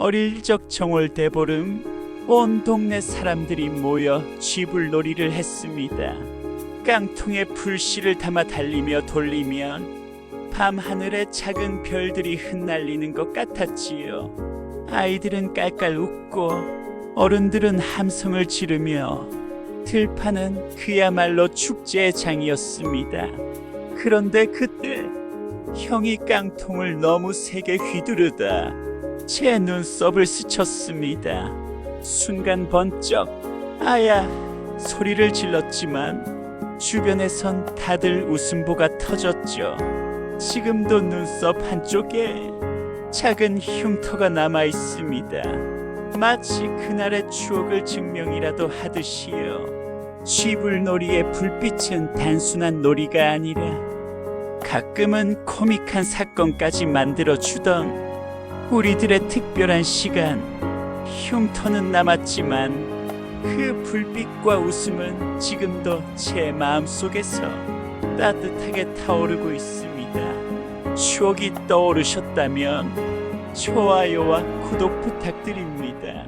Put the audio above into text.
어릴 적 정월 대보름 온 동네 사람들이 모여 쥐불놀이를 했습니다. 깡통에 불씨를 담아 달리며 돌리면 밤 하늘에 작은 별들이 흩날리는 것 같았지요. 아이들은 깔깔 웃고 어른들은 함성을 지르며 들판은 그야말로 축제의 장이었습니다. 그런데 그때 형이 깡통을 너무 세게 휘두르다 제 눈썹을 스쳤습니다. 순간 번쩍 아야 소리를 질렀지만 주변에선 다들 웃음보가 터졌죠. 지금도 눈썹 한쪽에 작은 흉터가 남아 있습니다. 마치 그날의 추억을 증명이라도 하듯이요. 쥐불놀이의 불빛은 단순한 놀이가 아니라 가끔은 코믹한 사건까지 만들어 주던 우리들의 특별한 시간. 흉터는 남았지만 그 불빛과 웃음은 지금도 제 마음속에서 따뜻하게 타오르고 있습니다. 추억이 떠오르셨다면 좋아요와 구독 부탁드립니다.